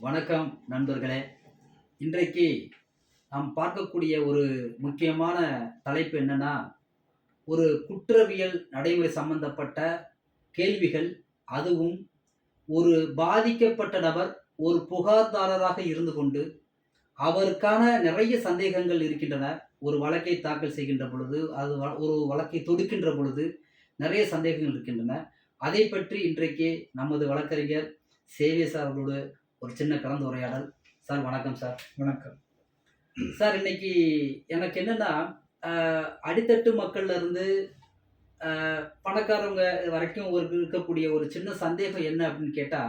வணக்கம் நண்பர்களே. இன்றைக்கு நாம் பார்க்கக்கூடிய ஒரு முக்கியமான தலைப்பு என்னன்னா ஒரு குற்றவியல் நடைமுறை சம்பந்தப்பட்ட கேள்விகள். அதுவும் ஒரு பாதிக்கப்பட்ட நபர் ஒரு புகார்தாரராக இருந்து கொண்டு அவருக்கான நிறைய சந்தேகங்கள் இருக்கின்றன. ஒரு வழக்கை தாக்கல் செய்கின்ற பொழுது அது வ- ஒரு வழக்கை தொடுக்கின்ற பொழுது நிறைய சந்தேகங்கள் இருக்கின்றன. அதை பற்றி இன்றைக்கு நமது வழக்கறிஞர் சேவியஸ் அவர்களோடு ஒரு சின்ன கலந்துரையாடல் சார் வணக்கம் சார். வணக்கம். சார் இன்னைக்கு எனக்கு என்னன்னா அடித்தட்டு மக்கள்ல இருந்து பணக்காரவங்க வரைக்கும் ஒரு இருக்கக்கூடிய ஒரு சின்ன சந்தேகம் என்ன அப்படின்னு கேட்டா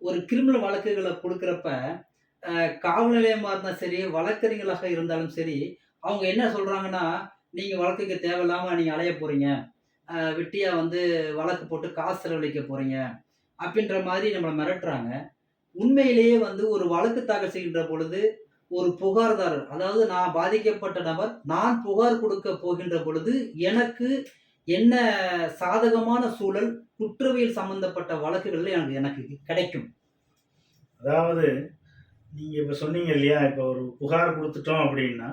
ஒரு கிரிமினல் வழக்குகளை கொடுக்குறப்ப காவல் நிலையமா இருந்தாலும் சரி வழக்கறிஞர்களாக இருந்தாலும் சரி அவங்க என்ன சொல்றாங்கன்னா நீங்க வழக்குக்கு தேவையில்லாம நீங்க அலைய போறீங்க. ஆஹ், வெட்டியா வந்து வழக்கு போட்டு காசு செலவழிக்க போறீங்க. அப்படின்ற மாதிரி நம்மளை மிரட்டுறாங்க. உண்மையிலேயே வந்து ஒரு வழக்கு தாக்கல் செய்கின்ற பொழுது ஒரு புகார்தாரர் அதாவது நான் பாதிக்கப்பட்ட நபர் நான் புகார் கொடுக்க போகின்ற பொழுது எனக்கு என்ன சாதகமான சூழல் குற்றவியல் சம்பந்தப்பட்ட வழக்குகளில் எனக்கு எனக்கு கிடைக்கும். அதாவது நீங்க இப்ப சொன்னீங்க இல்லையா இப்போ ஒரு புகார் கொடுத்துட்டோம் அப்படின்னா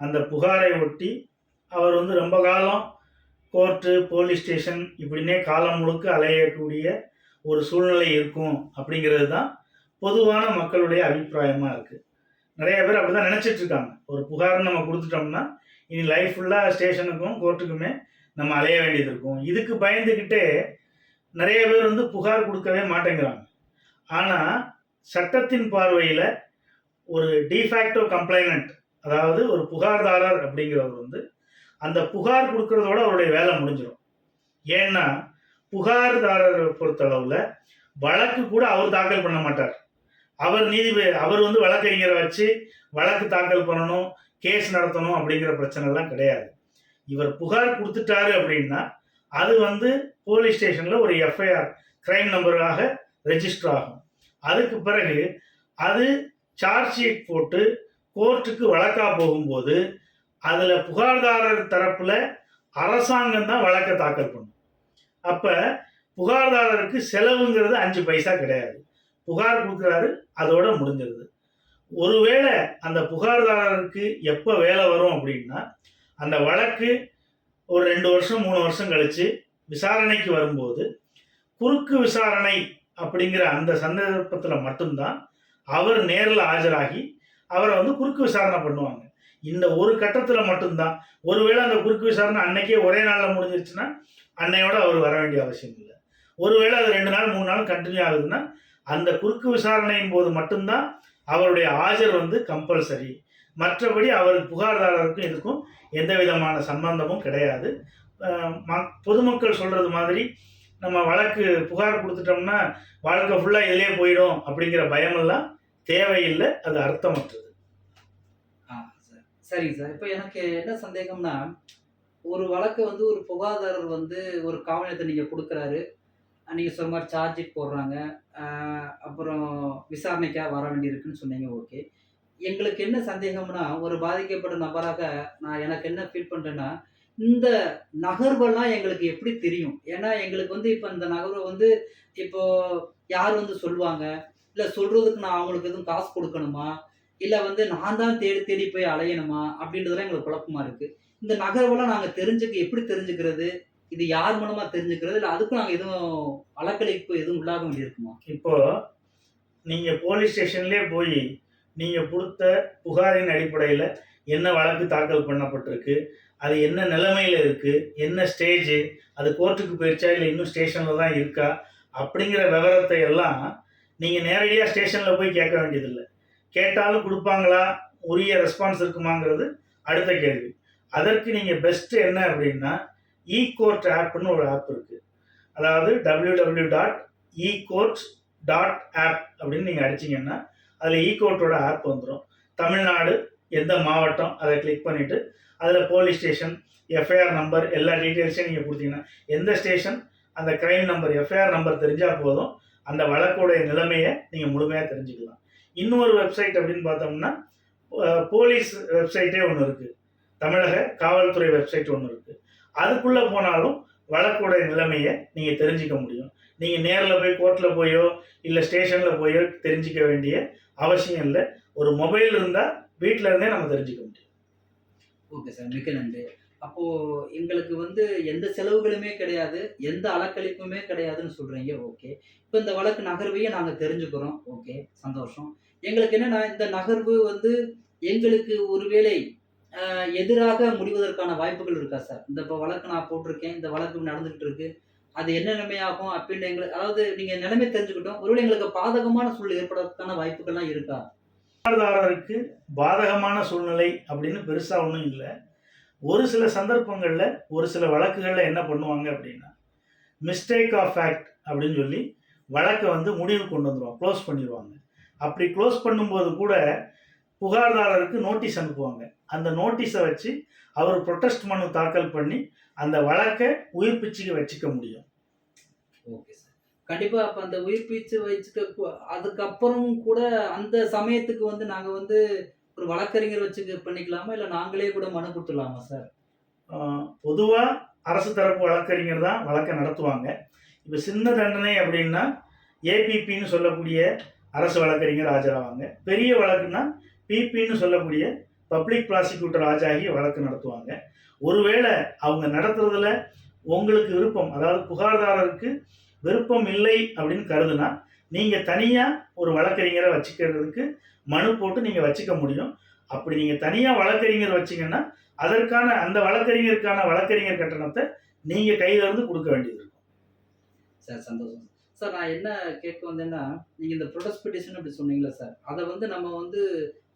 அந்த புகாரை ஒட்டி அவர் வந்து ரொம்ப காலம் கோர்ட்டு போலீஸ் ஸ்டேஷன் இப்படின்னே காலம் முழுக்க அலையக்கூடிய ஒரு சூழ்நிலை இருக்கும் அப்படிங்கிறது தான் பொதுவான மக்களுடைய அபிப்பிராயமாக இருக்குது நிறைய பேர் அப்படிதான் தான் இருக்காங்க. ஒரு புகார் நம்ம கொடுத்துட்டோம்னா இனி லைஃப் ஃபுல்லாக ஸ்டேஷனுக்கும் கோர்ட்டுக்குமே நம்ம அலைய வேண்டியது இருக்கும். இதுக்கு பயந்துக்கிட்டே நிறைய பேர் வந்து புகார் கொடுக்கவே மாட்டேங்கிறாங்க. ஆனால் சட்டத்தின் பார்வையில் ஒரு டிஃபேக்டோ கம்ப்ளைனண்ட் அதாவது ஒரு புகார்தாரர் அப்படிங்கிறவர் வந்து அந்த புகார் கொடுக்கறதோட அவருடைய வேலை முடிஞ்சிடும் ஏன்னா புகார்தாரரை பொறுத்தளவில் வழக்கு கூட அவர் தாக்கல் பண்ண மாட்டார். அவர் நீதிபதி அவர் வந்து வழக்கறிஞரை வச்சு வழக்கு தாக்கல் பண்ணணும் கேஸ் நடத்தணும் அப்படிங்கிற பிரச்சனைலாம் கிடையாது. இவர் புகார் கொடுத்துட்டாரு அப்படின்னா அது வந்து போலீஸ் ஸ்டேஷனில் ஒரு எஃப்ஐஆர் கிரைம் நம்பராக ரெஜிஸ்டர் ஆகும். அதுக்கு பிறகு அது சார்ஜ் ஷீட் போட்டு கோர்ட்டுக்கு வழக்காக போகும்போது அதில் புகார்தாரர் தரப்பில் அரசாங்கம் தான் வழக்கை தாக்கல் பண்ணும். அப்போ புகார்தாரருக்கு செலவுங்கிறது அஞ்சு பைசா கிடையாது. புகார் கொடுக்குறாரு அதோட முடிஞ்சிருது. ஒருவேளை அந்த புகார்தாரருக்கு எப்போ வேலை வரும் அப்படின்னா அந்த வழக்கு ஒரு ரெண்டு வருஷம் மூணு வருஷம் கழித்து விசாரணைக்கு வரும்போது குறுக்கு விசாரணை அப்படிங்கிற அந்த சந்தர்ப்பத்தில் மட்டும்தான் அவர் நேரில் ஆஜராகி அவரை வந்து குறுக்கு விசாரணை பண்ணுவாங்க. இந்த ஒரு கட்டத்தில் மட்டும்தான். ஒருவேளை அந்த குறுக்கு விசாரணை அன்னைக்கே ஒரே நாளில் முடிஞ்சிருச்சுன்னா அன்னையோட அவர் வர வேண்டிய அவசியம் இல்லை. ஒருவேளை அது ரெண்டு நாள் மூணு நாள் கண்டினியூ ஆகுதுன்னா அந்த குறுக்கு விசாரணையின் போது மட்டும்தான் அவருடைய ஆஜர் வந்து கம்பல்சரி மற்றபடி அவருக்கு புகார்தாரருக்கும் இதுக்கும் எந்த விதமான சம்பந்தமும் கிடையாது. பொதுமக்கள் சொல்கிறது மாதிரி நம்ம வழக்கு புகார் கொடுத்துட்டோம்னா வாழ்க்கை ஃபுல்லாக இதிலே போயிடும் அப்படிங்கிற பயமெல்லாம் தேவையில்லை அது அர்த்தமற்றது. ஆ, சரிங்க சார். இப்போ எனக்கு என்ன சந்தேகம்னா ஒரு வழக்கு வந்து ஒரு புகாதாரர் வந்து ஒரு காவலத்தை நீங்கள் கொடுக்குறாரு. நீங்கள் சொன்ன மாதிரி சார்ஜ் போடுறாங்க. அப்புறம் விசாரணைக்காக வர வேண்டியிருக்குன்னு சொன்னீங்க ஓகே எங்களுக்கு என்ன சந்தேகம்னா ஒரு பாதிக்கப்பட்ட நபராக நான் எனக்கு என்ன ஃபீல் பண்ணுறேன்னா இந்த நகர்வெல்லாம் எங்களுக்கு எப்படி தெரியும்? ஏன்னா எங்களுக்கு வந்து இப்போ இந்த நகர்வை வந்து இப்போ யார் வந்து சொல்லுவாங்க? இல்லை சொல்கிறதுக்கு நான் அவங்களுக்கு எதுவும் காசு கொடுக்கணுமா? இல்லை வந்து நான் தான் தேடி தேடி போய் அலையணுமா? அப்படின்றதுலாம் எங்களுக்கு குழப்பமா இருக்குது இந்த நகர்வெல்லாம் நாங்கள் தெரிஞ்சுக்க எப்படி தெரிஞ்சுக்கிறது? இது யார் மூலமா தெரிஞ்சுக்கிறது இல்லை அதுக்கும் நாங்கள் எதுவும் வழக்கழிப்பு எதுவும் உள்ளாக வேண்டியிருக்குமா? இப்போ நீங்க போலீஸ் ஸ்டேஷன்லேயே போய் நீங்க கொடுத்த புகாரின் அடிப்படையில் என்ன வழக்கு தாக்கல் பண்ணப்பட்டிருக்கு அது என்ன நிலைமையில் இருக்குது என்ன ஸ்டேஜ் அது கோர்ட்டுக்கு போயிடுச்சா இல்லை இன்னும் ஸ்டேஷனில் தான் இருக்கா அப்படிங்கிற விவரத்தை எல்லாம் நீங்கள் நேரடியாக ஸ்டேஷனில் போய் கேட்க வேண்டியதில்லை. கேட்டாலும் கொடுப்பாங்களா? உரிய ரெஸ்பான்ஸ் இருக்குமாங்கிறது அடுத்த கேள்வி. அதற்கு நீங்கள் பெஸ்ட்டு என்ன அப்படின்னா இ கோர்ட் ஆப்னு ஒரு ஆப் இருக்கு. அதாவது W W dot e court dot app அப்படின்னு நீங்கள் அடிச்சீங்கன்னா அதில் இ கோர்ட்டோட ஆப் வந்துடும் தமிழ்நாடு எந்த மாவட்டம் அதை கிளிக் பண்ணிவிட்டு அதில் போலீஸ் ஸ்டேஷன் எஃப்ஐஆர் நம்பர் எல்லா டீட்டெயில்ஸையும் நீங்கள் கொடுத்தீங்கன்னா எந்த ஸ்டேஷன் அந்த க்ரைம் நம்பர் எஃப்ஐஆர் நம்பர் தெரிஞ்சால் போதும். அந்த வழக்குடைய நிலைமையை நீங்கள் முழுமையாக தெரிஞ்சுக்கலாம். இன்னொரு வெப்சைட் அப்படின்னு பார்த்தோம்னா போலீஸ் வெப்சைட்டே ஒன்று இருக்குது தமிழக காவல்துறை வெப்சைட் ஒன்று இருக்குது அதுக்குள்ளே போனாலும் வழக்குடைய நிலைமையை நீங்கள் தெரிஞ்சுக்க முடியும். நீங்கள் நேரில் போய் கோர்ட்டில் போயோ இல்லை ஸ்டேஷனில் போயோ தெரிஞ்சிக்க வேண்டிய அவசியம் இல்லை. ஒரு மொபைல் இருந்தால் வீட்டில் இருந்தே நம்ம தெரிஞ்சுக்க முடியும். ஓகே சார் மிக்க நன்றி. அப்போ எங்களுக்கு வந்து எந்த செலவுகளுமே கிடையாது எந்த அலக்களிப்புமே கிடையாதுன்னு சொல்றீங்க ஓகே. இப்போ இந்த வழக்கு நகர்வையும் நாங்கள் தெரிஞ்சுக்கிறோம் ஓகே. சந்தோஷம். எங்களுக்கு என்னன்னா இந்த நகர்வு வந்து எங்களுக்கு ஒருவேளை எதிராக முடிவதற்கான வாய்ப்புகள் இருக்கா சார்? இந்த இப்போ வழக்கு நான் போட்டிருக்கேன் இந்த வழக்கு நடந்துகிட்டு இருக்கு அது என்ன நிலைமையாகும் அப்படின்னு எங்களுக்கு அதாவது நீங்க நிலைமை தெரிஞ்சுக்கிட்டோம் ஒருவேளை எங்களுக்கு பாதகமான சூழல் ஏற்படுறதுக்கான வாய்ப்புகள்லாம் இருக்கா? புகார்தாரருக்கு பாதகமான சூழ்நிலை அப்படின்னு பெருசாக ஒன்றும் இல்லை. ஒரு சில சந்தர்ப்பங்களில் ஒரு சில வழக்குகளில் என்ன பண்ணுவாங்க அப்படின்னா மிஸ்டேக் ஆஃப் ஃபேக்ட் அப்படின்னு சொல்லி வழக்கை வந்து முடிவு கொண்டு வந்துடுவாங்க க்ளோஸ் பண்ணிடுவாங்க அப்படி க்ளோஸ் பண்ணும்போது கூட புகார்தாரருக்கு நோட்டீஸ் அனுப்புவாங்க. அந்த நோட்டீஸை வச்சு அவர் ப்ரொட்டஸ்ட் மனு தாக்கல் பண்ணி அந்த வழக்கை உயிர் பிச்சுக்கு வச்சுக்க முடியும். Okay sir. கண்டிப்பா அப்ப அந்த உயிர் பீச்சு வச்சுக்க அதுக்கப்புறம் கூட அந்த சமயத்துக்கு வந்து நாங்க வந்து ஒரு வழக்கறிஞர் வச்சுக்க பண்ணிக்கலாமா? இல்ல நாங்களே கூட மனு கொடுத்துடலாமா சார்? பொதுவாக அரசு தரப்பு வழக்கறிஞர் தான் வழக்கை நடத்துவாங்க. இப்போ சின்ன தண்டனை அப்படின்னா ஏபிபின்னு சொல்லக்கூடிய அரசு வழக்கறிஞர் ஆஜராவாங்க. பெரிய வழக்குன்னா பிபின்னு சொல்லக்கூடிய பப்ளிக் ப்ராசிக்யூட்டர் ஆஜாகி வழக்கு நடத்துவாங்க. ஒருவேளை அவங்க நடத்துறதுல உங்களுக்கு விருப்பம் அதாவது புகார்தாரருக்கு விருப்பம் இல்லை அப்படின்னு கருதுனா நீங்கள் தனியாக ஒரு வழக்கறிஞரை வச்சுக்கிறதுக்கு மனு போட்டு நீங்கள் வச்சுக்க முடியும். அப்படி நீங்கள் தனியாக வழக்கறிஞர் வச்சீங்கன்னா அதற்கான அந்த வழக்கறிஞருக்கான வழக்கறிஞர் கட்டணத்தை நீங்கள் கையிலிருந்து கொடுக்க வேண்டியது இருக்கும். சார் சந்தோஷம். சார் நான் என்ன கேட்க வந்தேன்னா நீங்கள் இந்த ப்ரொடெஸ்ட் பெட்டிஷன் அப்படி சொன்னீங்களா சார் அதை வந்து நம்ம வந்து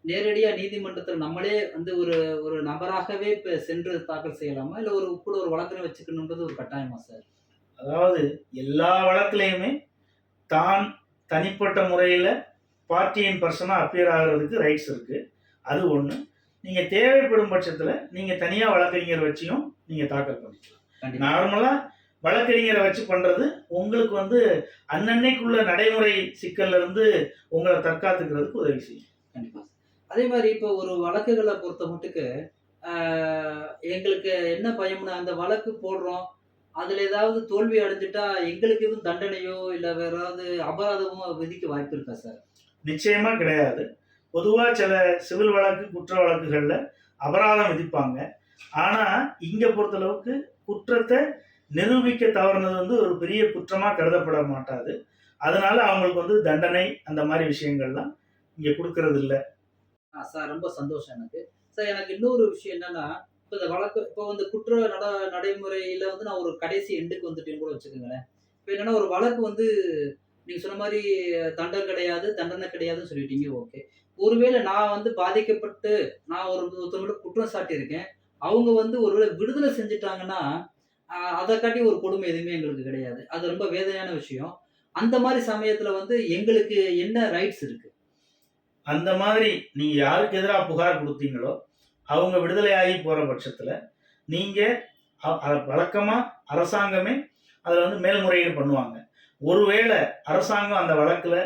நேரடியா நீதிமன்றத்தில் நம்மளே வந்து ஒரு ஒரு நபராகவே இப்போ சென்று தாக்கல் செய்யலாமா? இல்லை ஒரு கூட ஒரு வழக்கறிஞர் வச்சுக்கணுன்றது ஒரு கட்டாயமா சார்? அதாவது எல்லா வழக்குலையுமே தான் தனிப்பட்ட முறையில் பார்ட்டியின் பர்சனாக அப்பியர் ஆகிறதுக்கு ரைட்ஸ் இருக்குது அது ஒன்று நீங்கள் தேவைப்படும் பட்சத்தில் நீங்கள் தனியாக வழக்கறிஞர் வச்சியும் நீங்கள் தாக்கல் பண்ணிக்கலாம். நார்மலாக வழக்கறிஞரை வச்சு பண்ணுறது உங்களுக்கு வந்து அன்னன்னைக்குள்ள நடைமுறை சிக்கல்ல இருந்து உங்களை தற்காத்துக்கிறதுக்கு உதவி செய்யும். அதே மாதிரி இப்போ ஒரு வழக்குகளை பொறுத்த மட்டுக்கு எங்களுக்கு என்ன பயம்னா அந்த வழக்கு போடுறோம். அதில் ஏதாவது தோல்வி அடைஞ்சிட்டா எங்களுக்கு எதுவும் தண்டனையோ இல்லை வேற ஏதாவது அபராதமோ விதிக்க வாய்ப்பு இருக்கா சார்? நிச்சயமாக கிடையாது. பொதுவாக சில சிவில் வழக்கு குற்ற வழக்குகளில் அபராதம் விதிப்பாங்க. ஆனால் இங்கே பொறுத்தளவுக்கு குற்றத்தை நிரூபிக்க தவறுனது வந்து ஒரு பெரிய குற்றமாக கருதப்பட மாட்டாது. அதனால அவங்களுக்கு வந்து தண்டனை அந்த மாதிரி விஷயங்கள்லாம் இங்கே கொடுக்கறது இல்லை சார் ரொம்ப சந்தோஷம் எனக்கு. சார் எனக்கு இன்னொரு விஷயம் என்னன்னா இப்போ இந்த வழக்கு இப்போ வந்து குற்ற நட நடைமுறையில் வந்து நான் ஒரு கடைசி எண்டுக்கு வந்துட்டேன்னு கூட வச்சுக்கோங்களேன். இப்போ என்னன்னா ஒரு வழக்கு வந்து நீங்கள் சொன்ன மாதிரி தண்டம் கிடையாது தண்டனை கிடையாதுன்னு சொல்லிட்டீங்க ஓகே. ஒருவேளை நான் வந்து பாதிக்கப்பட்டு நான் ஒரு ஒருத்தவங்க குற்றம் சாட்டியிருக்கேன். அவங்க வந்து ஒருவேளை விடுதலை செஞ்சுட்டாங்கன்னா அதை காட்டி ஒரு கொடுமை எதுவுமே எங்களுக்கு கிடையாது. அது ரொம்ப வேதனையான விஷயம். அந்த மாதிரி சமயத்தில் வந்து எங்களுக்கு என்ன ரைட்ஸ் இருக்குது அந்த மாதிரி நீங்கள் யாருக்கு எதிராக புகார் கொடுத்தீங்களோ அவங்க விடுதலையாகி போகிற பட்சத்தில் நீங்கள் வழக்கமாக அரசாங்கமே அதில் வந்து மேல்முறையீடு பண்ணுவாங்க. ஒருவேளை அரசாங்கம் அந்த வழக்கில்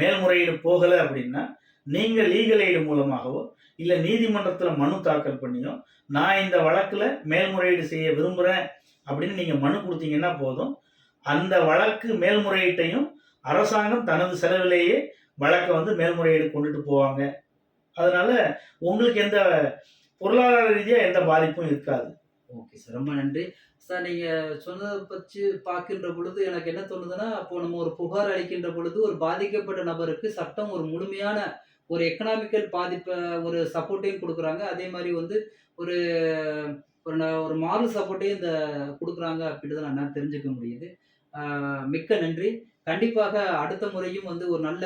மேல்முறையீடு போகலை அப்படின்னா நீங்கள் லீகல் எய்டு மூலமாகவோ இல்லை நீதிமன்றத்தில் மனு தாக்கல் பண்ணியோ நான் இந்த வழக்கில் மேல்முறையீடு செய்ய விரும்புகிறேன் அப்படின்னு நீங்கள் மனு கொடுத்தீங்கன்னா போதும். அந்த வழக்கு மேல்முறையீட்டையும் அரசாங்கம் தனது செலவிலேயே வழக்கை வந்து மேல்முறையீடு கொண்டுட்டு போவாங்க. அதனால உங்களுக்கு எந்த பொருளாதார ரீதியாக எந்த பாதிப்பும் இருக்காது. ஓகே சார் ரொம்ப நன்றி. சார் நீங்கள் சொன்னதை பற்றி பார்க்கின்ற பொழுது எனக்கு என்ன தோணுதுன்னா அப்போ நம்ம ஒரு புகார் அளிக்கின்ற பொழுது ஒரு பாதிக்கப்பட்ட நபருக்கு சட்டம் ஒரு முழுமையான ஒரு எக்கனாமிக்கல் பாதிப்பை ஒரு சப்போர்ட்டையும் கொடுக்குறாங்க. அதே மாதிரி வந்து ஒரு ஒரு ந- ஒரு மாரல் சப்போர்ட்டையும் இந்த கொடுக்குறாங்க அப்படின்றத நான் தெரிஞ்சுக்க முடியுது. மிக்க நன்றி. கண்டிப்பாக அடுத்த முறையும் வந்து ஒரு நல்ல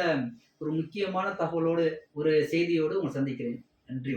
ஒரு முக்கியமான தகவலோடு ஒரு செய்தியோடு உங்களை சந்திக்கிறேன். நன்றி